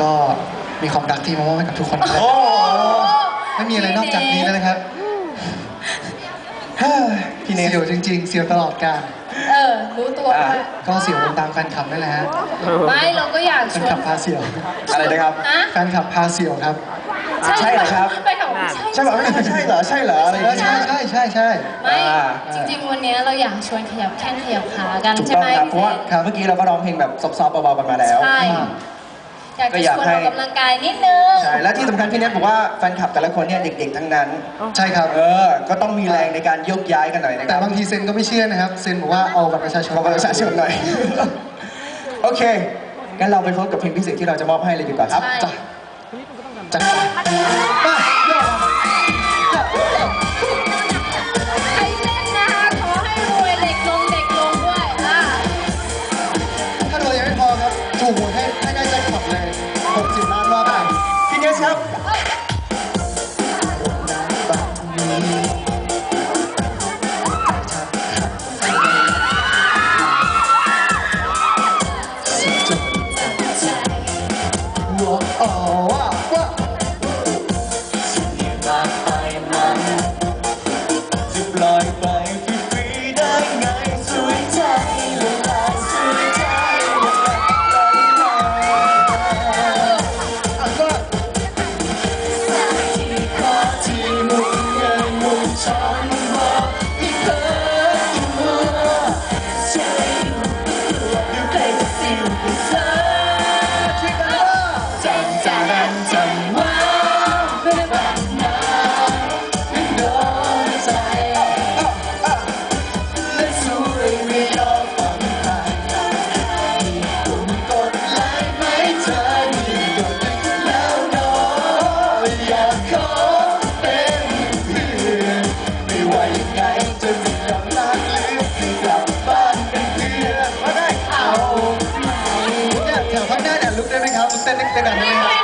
ก็มีความรักที่มามอบให้กับทุกคนนะครับโอ้โหไม่มีอะไรนอกจากนี้แล้วนะครับเฮ้ยพี่เนทเสียวจริง ๆ เสียวตลอดกาลเออ รู้ตัวอะว่าก็เสียวตามแฟนคลับนั่นแหละฮะไม่เราก็อยากแฟชนวคนลับพาเสียวอะไรนะครับฮะแฟนคลับพาเสียวครับ ใช่เหรอครับ ไปกับใช่ใช่เหรอไม่ใช่เหรอใช่เหรออะไรอย่างเออเงี้ยใช่ใช่ใช่ใช่ไม่อ่าจริงๆ วันนี้เราอยากชวนขยับแข้งขยับขากันถูกใช่ต้องไหมครับเพราะว่าพี่เมื่อกี้เราก็ร้องเพลงแบบซอฟต์ๆเบาๆกันมาแล้ว ใช่อยากก็จะอยากชวนให้ ออกกำลังกายนิดนึง ใช่และที่สำคัญพี่เน็ตบอกว่าแฟนคลับแต่ละคนเนี่ยเด็ก ๆ ทั้งนั้น ใช่ครับ เออ ก็ต้องมีแรงในการยกย้ายกันหน่อยนะคแต่รับ บางทีเซนก็ไม่เชื่อนะครับ เซนบอกว่าเอาบัตรประชาชนขอประชาชนหน่อย โอเค งั้นเราไปพบกับเพลงพิเศษที่เราจะมอบให้เลยดีกว่าครับใช่ จ้ะ จ้ะมาโย่ใคร หัวอ๋ เต้นได้แบบนี้ไหมครับ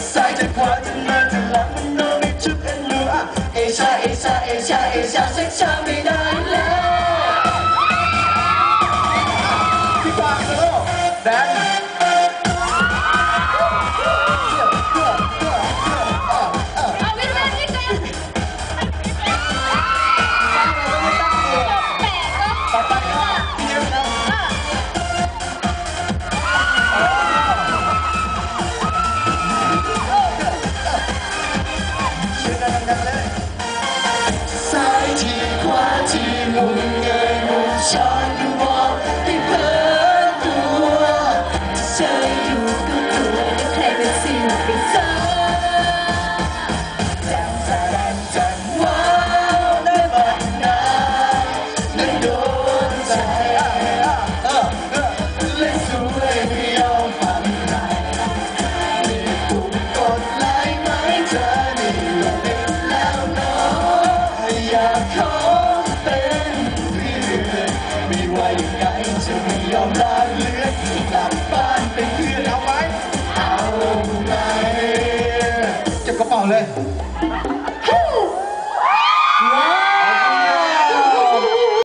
ใครปุ่มกดไลค์ไหมเธอมีกดแล้วเนายากขวาจะหน้านเป็นเพื่อนเอาไหลับด้วยกันไหมปัดหน้าไอ้ฝ่าวแล้วเมียกูอาบน้ำท่ากินข้าวกันทำไมสวยจังวู้จะซ้ายจะขวาจะหน้าจะหลังมันโนไม่ชุดเอ็นลูอะเอชาเอชาเอชาเอชาเซ็กชาไม่ได้แล้ว ที 好嘞